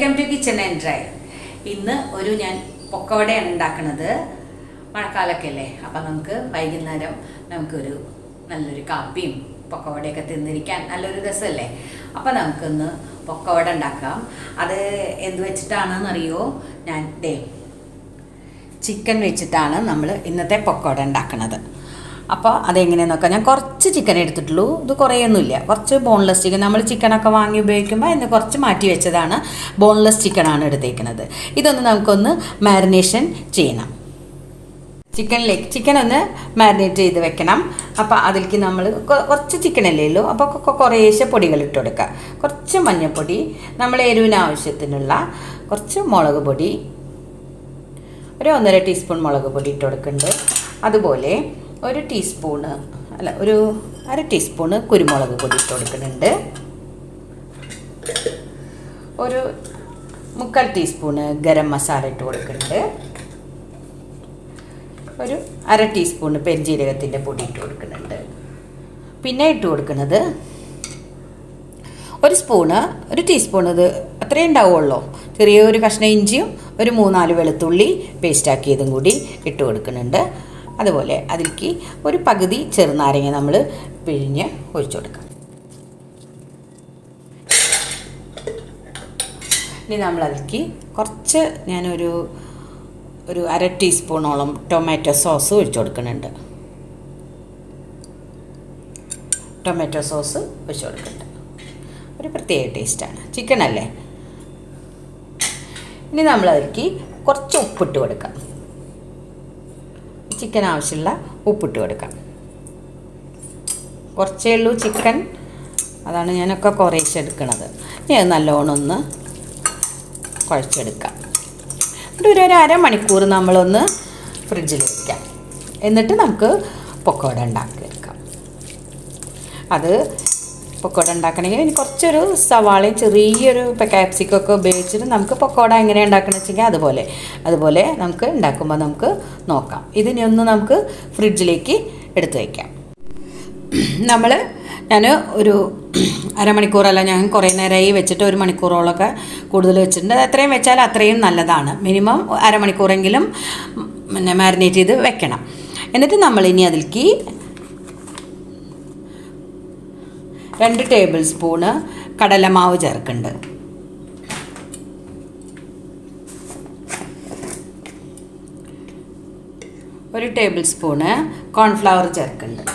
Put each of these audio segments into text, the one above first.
Welcome to kitchen and drive ഇന്ന് ഒരു ഞാൻ പൊക്കവടയാണ് ഉണ്ടാക്കുന്നത് മഴക്കാലമൊക്കെ അല്ലേ? അപ്പം നമുക്ക് വൈകുന്നേരം നമുക്കൊരു നല്ലൊരു കാപ്പിയും പൊക്കവടയൊക്കെ തിന്നിരിക്കാൻ നല്ലൊരു രസമല്ലേ? അപ്പം നമുക്കൊന്ന് പൊക്കവട ഉണ്ടാക്കാം. അത് എന്ത് വെച്ചിട്ടാണെന്നറിയോ? ഞാൻ ദേ ചിക്കൻ വെച്ചിട്ടാണ് നമ്മൾ ഇന്നത്തെ പൊക്കവട ഉണ്ടാക്കുന്നത് അപ്പോൾ അതെങ്ങനെയാണെന്ന് നോക്കാം ഞാൻ കുറച്ച് ചിക്കൻ എടുത്തിട്ടുള്ളൂ. ഇത് കുറേയൊന്നുമില്ല. കുറച്ച് ബോൺലെസ് ചിക്കൻ നമ്മൾ ചിക്കനൊക്കെ വാങ്ങി ഉപയോഗിക്കുമ്പോൾ അതിന് കുറച്ച് മാറ്റി വെച്ചതാണ് ബോൺലെസ് ചിക്കനാണ് എടുത്തേക്കുന്നത്. ഇതൊന്ന് നമുക്കൊന്ന് മാരിനേഷൻ ചെയ്യണം. ചിക്കനിലേക്ക് ചിക്കൻ ഒന്ന് മാരിനേറ്റ് ചെയ്ത് വെക്കണം. അപ്പോൾ അതിലേക്ക് നമ്മൾ കുറച്ച് ചിക്കൻ അല്ലേ ഉള്ളൂ. അപ്പോൾ കുറേശ്ശെ പൊടികൾ ഇട്ട് കൊടുക്കുക കുറച്ച് മഞ്ഞൾപ്പൊടി നമ്മൾ എരിവിന് ആവശ്യത്തിനുള്ള കുറച്ച് മുളക് പൊടി ഒരു ഒന്നര ടീസ്പൂൺ മുളക് പൊടി ഇട്ട് കൊടുക്കുന്നുണ്ട്. അതുപോലെ ഒരു ടീസ്പൂണ് അല്ല ഒരു അര ടീസ്പൂണ് കുരുമുളക് പൊടി ഇട്ട് കൊടുക്കുന്നുണ്ട്. ഒരു മുക്കാൽ ടീസ്പൂണ് ഗരം മസാല ഇട്ട് കൊടുക്കുന്നുണ്ട്. ഒരു അര ടീസ്പൂണ് പെരിഞ്ജീരകത്തിന്റെ പൊടി ഇട്ട് കൊടുക്കുന്നുണ്ട്. പിന്നെ ഇട്ട് കൊടുക്കുന്നത് ഒരു സ്പൂണ് ഒരു ടീസ്പൂൺ ഇത് അത്രേ ഉണ്ടാവുള്ളൂ. ചെറിയൊരു കഷ്ണം ഇഞ്ചിയും ഒരു മൂന്നാൽ വെളുത്തുള്ളി പേസ്റ്റാക്കിയതും കൂടി ഇട്ട് കൊടുക്കുന്നുണ്ട്. അതുപോലെ അതിലേക്ക് ഒരു പകുതി ചെറുനാരങ്ങ നമ്മൾ പിഴിഞ്ഞ് ഒഴിച്ചു കൊടുക്കാം. ഇനി നമ്മൾ അതിലേക്ക് കുറച്ച് ഞാനൊരു ഒരു അര ടീസ്പൂണോളം ടൊമാറ്റോ സോസ് ഒഴിച്ചു കൊടുക്കുന്നുണ്ട്. ടൊമാറ്റോ സോസ് ഒഴിച്ചു കൊടുക്കുന്നുണ്ട്. ഒരു പ്രത്യേക ടേസ്റ്റാണ് ചിക്കൻ അല്ലേ? ഇനി നമ്മൾ അതിലേക്ക് കുറച്ച് ഉപ്പിട്ട് കൊടുക്കാം. ചിക്കൻ ആവശ്യമുള്ള ഉപ്പിട്ട് കൊടുക്കാം. കുറച്ചേ ഉള്ളൂ ചിക്കൻ അതാണ് ഞാനൊക്കെ കുറേശ്ശെ എടുക്കുന്നത് ഇനി അത് നല്ലോണം ഒന്ന് കുഴച്ചെടുക്കാം. എന്നിട്ട് ഒരു ഒരു അരമണിക്കൂർ നമ്മളൊന്ന് ഫ്രിഡ്ജിൽ വയ്ക്കാം എന്നിട്ട് നമുക്ക് പൊക്കോട ഉണ്ടാക്കി എടുക്കാം. അത് പൊക്കോട ഉണ്ടാക്കണമെങ്കിൽ ഇനി കുറച്ചൊരു സവാളയും ചെറിയൊരു ക്യാപ്സിക്കൊക്കെ ഉപയോഗിച്ചിട്ട് നമുക്ക് പൊക്കോട എങ്ങനെ ഉണ്ടാക്കണമെന്ന് വെച്ചെങ്കിൽ അതുപോലെ. അതുപോലെ നമുക്ക് ഉണ്ടാക്കുമ്പോൾ നമുക്ക് നോക്കാം. ഇതിനെ ഒന്ന് നമുക്ക് ഫ്രിഡ്ജിലേക്ക് എടുത്തു വയ്ക്കാം നമ്മൾ ഞാൻ ഒരു അരമണിക്കൂറല്ല ഞാൻ കുറേ നേരമായി വെച്ചിട്ട് ഒരു മണിക്കൂറോളമൊക്കെ കൂടുതൽ വെച്ചിട്ടുണ്ട്. എത്രയും വെച്ചാൽ അത്രയും നല്ലതാണ്. മിനിമം അരമണിക്കൂറെങ്കിലും പിന്നെ മാരിനേറ്റ് ചെയ്ത് വെക്കണം. എന്നിട്ട് നമ്മൾ ഇനി അതിലേക്ക് രണ്ട് ടേബിൾ സ്പൂണ് കടലമാവ് ചേർക്കുന്നുണ്ട്. ഒരു ടേബിൾ സ്പൂണ് കോൺഫ്ലവർ ചേർക്കുന്നുണ്ട്.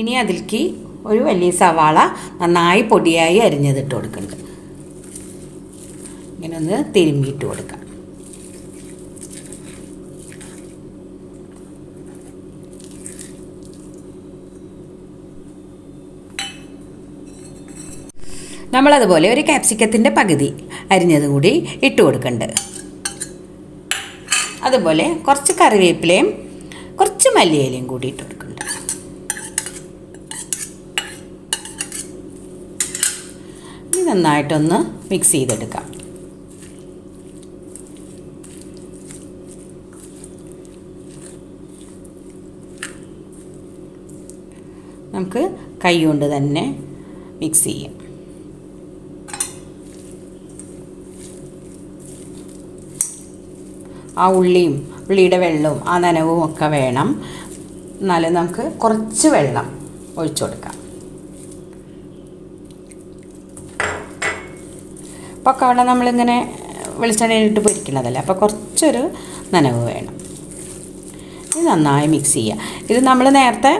ഇനി അതിലേക്ക് ഒരു വലിയ സവാള നന്നായി പൊടിയായി അരിഞ്ഞതിട്ട് കൊടുക്കുന്നുണ്ട്. ഇങ്ങനെ ഒന്ന് തിരുമ്മിയിട്ട് കൊടുക്കാം. നമ്മളതുപോലെ ഒരു ക്യാപ്സിക്കത്തിന്റെ പകുതി അരിഞ്ഞത് കൂടി ഇട്ട് കൊടുക്കുന്നുണ്ട് അതുപോലെ കുറച്ച് കറിവേപ്പിലയും കുറച്ച് മല്ലിയിലയും കൂടി ഇട്ട് കൊടുക്കുന്നുണ്ട് നന്നായിട്ടൊന്ന് മിക്സ് ചെയ്തെടുക്കാം. നമുക്ക് കൈ കൊണ്ട് തന്നെ മിക്സ് ചെയ്യാം. ആ ഉള്ളിയും ഉള്ളിയുടെ വെള്ളവും ആ നനവും ഒക്കെ വേണം. എന്നാലും നമുക്ക് കുറച്ച് വെള്ളം ഒഴിച്ചു കൊടുക്കാം. പൊക്കവട നമ്മളിങ്ങനെ വെളിച്ചെണ്ണയിലിട്ട് പൊരിക്കണതല്ലേ? അപ്പോൾ കുറച്ചൊരു നനവ് വേണം. നന്നായി മിക്സ് ചെയ്യുക. ഇത് നമ്മൾ നേരത്തെ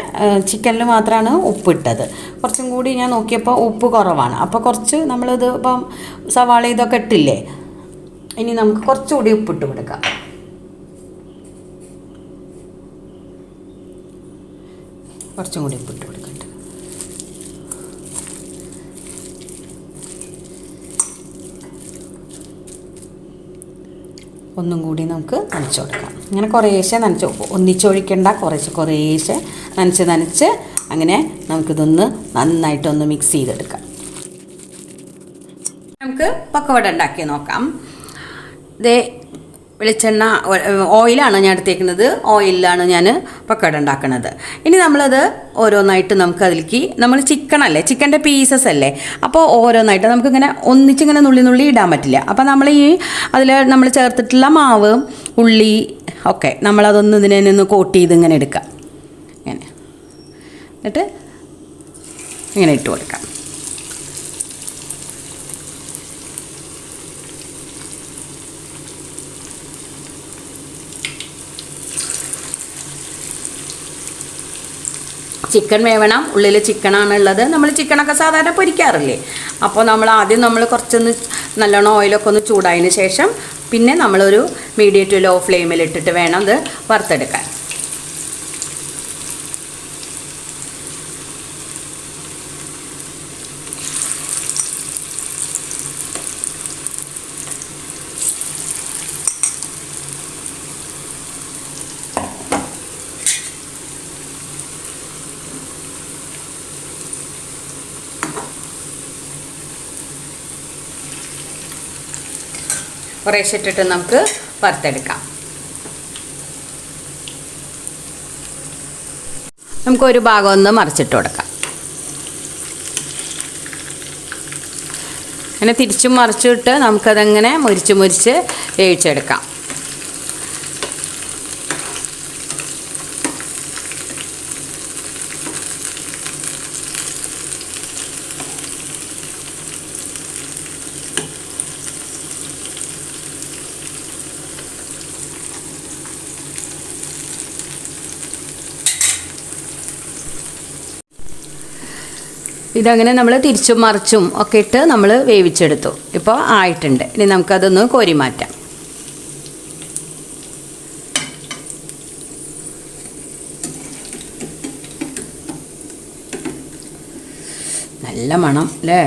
ചിക്കനിൽ മാത്രമാണ് ഉപ്പിട്ടത്. കുറച്ചും കൂടി ഞാൻ നോക്കിയപ്പോൾ ഉപ്പ് കുറവാണ്. അപ്പോൾ കുറച്ച് നമ്മളിത് ഇപ്പം സവാള ഇതൊക്കെ ഇട്ടില്ലേ? ഇനി നമുക്ക് കുറച്ചുകൂടി ഉപ്പിട്ട് കൊടുക്കാം. കുറച്ചും കൂടി ഉപ്പിട്ട് കൊടുക്കട്ടെ. ഒന്നും കൂടി നമുക്ക് നനച്ച് കൊടുക്കാം. ഇങ്ങനെ കുറേശ്ശെ നനച്ച് ഒന്നിച്ചൊഴിക്കണ്ട കുറേശ്ശെ കുറേശ്ശെ നനച്ച് നനച്ച് അങ്ങനെ നമുക്കിതൊന്ന് നന്നായിട്ടൊന്ന് മിക്സ് ചെയ്തെടുക്കാം. നമുക്ക് പക്കവട ഉണ്ടാക്കി നോക്കാം. ദേ വെളിച്ചെണ്ണ ഓയിലാണ് ഞാൻ എടുത്തേക്കുന്നത്. ഓയിലാണ് ഞാൻ പക്കട ഉണ്ടാക്കുന്നത് ഇനി നമ്മളത് ഓരോന്നായിട്ട് നമുക്ക് അതിലേക്ക് നമ്മൾ ചിക്കൻ അല്ലേ ചിക്കന്റെ പീസസ് അല്ലേ? അപ്പോൾ ഓരോന്നായിട്ട് നമുക്കിങ്ങനെ ഒന്നിച്ചിങ്ങനെ നുള്ളി നുള്ളി ഇടാൻ പറ്റില്ല. അപ്പോൾ നമ്മൾ ഈ അതിൽ നമ്മൾ ചേർത്തിട്ടുള്ള മാവ് ഉള്ളി ഒക്കെ നമ്മളതൊന്ന് ഇതിനെ നിന്ന് കോട്ട് ചെയ്ത് ഇങ്ങനെ എടുക്കാം ഇങ്ങനെ. എന്നിട്ട് ഇങ്ങനെ ഇട്ട് കൊടുക്കാം. ചിക്കൻ വേവണം. ഉള്ളിൽ ചിക്കനാണ് ഉള്ളത് നമ്മൾ ചിക്കനൊക്കെ സാധാരണ പൊരിക്കാറില്ലേ? അപ്പോൾ നമ്മൾ ആദ്യം നമ്മൾ കുറച്ചൊന്ന് നല്ലോണം ഓയിലൊക്കെ ഒന്ന് ചൂടായതിന് ശേഷം പിന്നെ നമ്മളൊരു മീഡിയം ടു ലോ ഫ്ലെയിമിൽ ഇട്ടിട്ട് വേണം അത് വറുത്തെടുക്കാൻ. കുറേശ്ശെ ഇട്ടിട്ട് നമുക്ക് വറുത്തെടുക്കാം. നമുക്കൊരു ഭാഗം ഒന്ന് മറിച്ചിട്ട് കൊടുക്കാം. അങ്ങനെ തിരിച്ചും മറിച്ചിട്ട് നമുക്കതങ്ങനെ മുരിച്ച് മുരിച്ച് വേവിച്ചെടുക്കാം. ഇതങ്ങനെ നമ്മൾ തിരിച്ചും മറിച്ചും ഒക്കെ ഇട്ട് നമ്മൾ വേവിച്ചെടുത്തു. ഇപ്പോൾ ആയിട്ടുണ്ട്. ഇനി നമുക്കതൊന്ന് കോരി മാറ്റാം. നല്ല മണം അല്ലേ?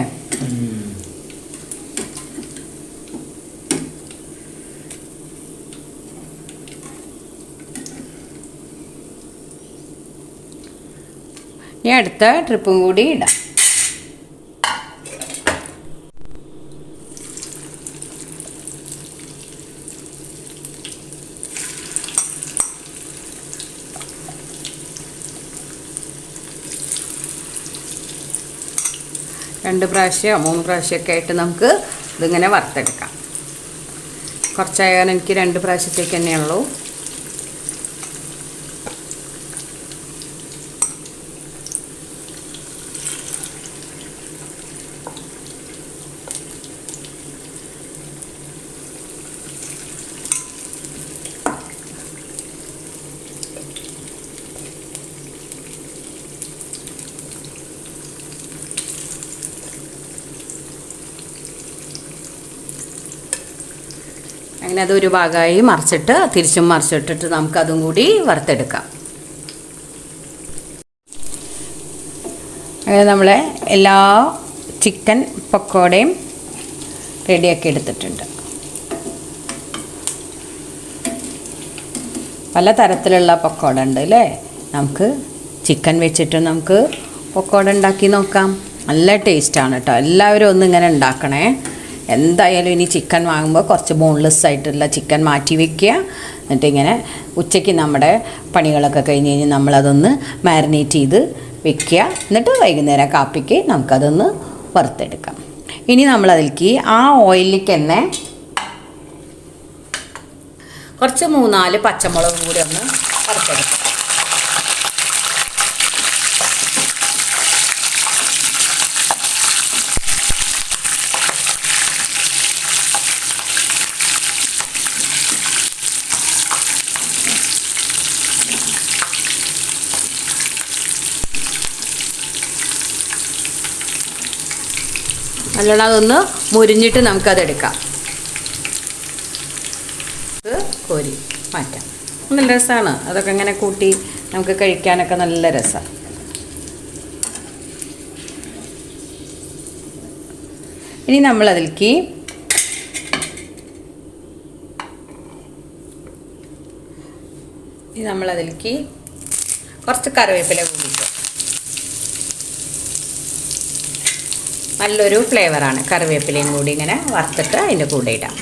ഇനി അടുത്ത ട്രിപ്പും കൂടി ഇടാം. രണ്ട് പ്രാവശ്യമോ മൂന്ന് പ്രാവശ്യമൊക്കെ ആയിട്ട് നമുക്ക് ഇതിങ്ങനെ വറുത്തെടുക്കാം. കുറച്ചായാലും എനിക്ക് രണ്ട് പ്രാവശ്യത്തേക്ക് തന്നെയുള്ളൂ. അങ്ങനെ അതൊരു ഭാഗമായി മറിച്ചിട്ട് തിരിച്ചും മറിച്ചിട്ടിട്ട് നമുക്കതും കൂടി വറുത്തെടുക്കാം. അങ്ങനെ നമ്മളെ എല്ലാ ചിക്കൻ പക്കോടയും റെഡിയാക്കി എടുത്തിട്ടുണ്ട്. പല തരത്തിലുള്ള പക്കോട ഉണ്ട് അല്ലേ? നമുക്ക് ചിക്കൻ വെച്ചിട്ട് നമുക്ക് പക്കോട ഉണ്ടാക്കി നോക്കാം. നല്ല ടേസ്റ്റാണ് കേട്ടോ. എല്ലാവരും ഒന്നിങ്ങനെ ഉണ്ടാക്കണേ. എന്തായാലും ഇനി ചിക്കൻ വാങ്ങുമ്പോൾ കുറച്ച് ബോൺലെസ് ആയിട്ടുള്ള ചിക്കൻ മാറ്റി വെക്കുക. എന്നിട്ട് ഇങ്ങനെ ഉച്ചയ്ക്ക് നമ്മുടെ പണികളൊക്കെ കഴിഞ്ഞ് കഴിഞ്ഞ് നമ്മളതൊന്ന് മാരിനേറ്റ് ചെയ്ത് വെക്കുക. എന്നിട്ട് വൈകുന്നേരം കാപ്പിക്ക് നമുക്കതൊന്ന് വറുത്തെടുക്കാം. ഇനി നമ്മളതിലേക്ക് ആ ഓയിലിലേക്ക് തന്നെ കുറച്ച് മൂന്നാൽ പച്ചമുളക് കൂടി ഒന്ന് വറുത്തെടുക്കാം. നല്ലോണം അതൊന്ന് മുരിഞ്ഞിട്ട് നമുക്കത് എടുക്കാം കോരി മാറ്റാം. നല്ല രസമാണ് അതൊക്കെ ഇങ്ങനെ കൂട്ടി നമുക്ക് കഴിക്കാനൊക്കെ നല്ല രസമാണ് ഇനി നമ്മൾ അതിലേക്ക് ഇനി നമ്മൾ അതിലേക്ക് കുറച്ച് കറിവേപ്പില കൂടിയിട്ട് നല്ലൊരു ഫ്ലേവറാണ് കറിവേപ്പിലയും കൂടി ഇങ്ങനെ വറുത്തിട്ട് അതിന്റെ കൂടെ ഇടാം.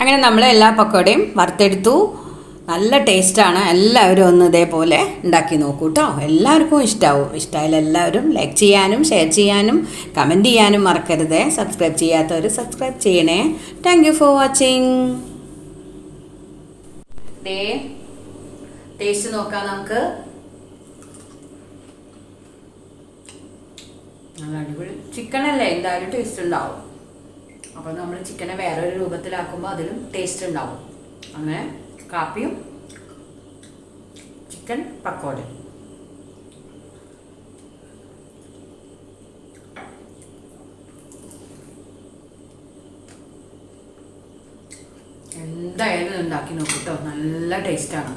അങ്ങനെ നമ്മൾ എല്ലാ പക്കോടയും വറുത്തെടുത്തു. നല്ല ടേസ്റ്റാണ്. എല്ലാവരും ഒന്ന് ഇതേപോലെ ഉണ്ടാക്കി നോക്കൂ കേട്ടോ എല്ലാവർക്കും ഇഷ്ടമാവും ഇഷ്ടമായാലും എല്ലാവരും ലൈക്ക് ചെയ്യാനും ഷെയർ ചെയ്യാനും കമന്റ് ചെയ്യാനും മറക്കരുത്. സബ്സ്ക്രൈബ് ചെയ്യാത്തവർ സബ്സ്ക്രൈബ് ചെയ്യണേ. താങ്ക് ഫോർ വാച്ചിങ് ടേസ്റ്റ് നോക്കാം നമുക്ക്. നല്ല അടിപൊളി. ചിക്കനല്ലേ എന്തായാലും ടേസ്റ്റ് ഉണ്ടാവും. അപ്പോൾ നമ്മൾ ചിക്കനെ വേറൊരു രൂപത്തിലാക്കുമ്പോൾ അതിലും ടേസ്റ്റ് ഉണ്ടാവും. അങ്ങനെ. കാപ്പിയും ചിക്കൻ പക്കോടയും. എന്തായാലും ഉണ്ടാക്കി നോക്കൂ കേട്ടോ നല്ല ടേസ്റ്റാണ്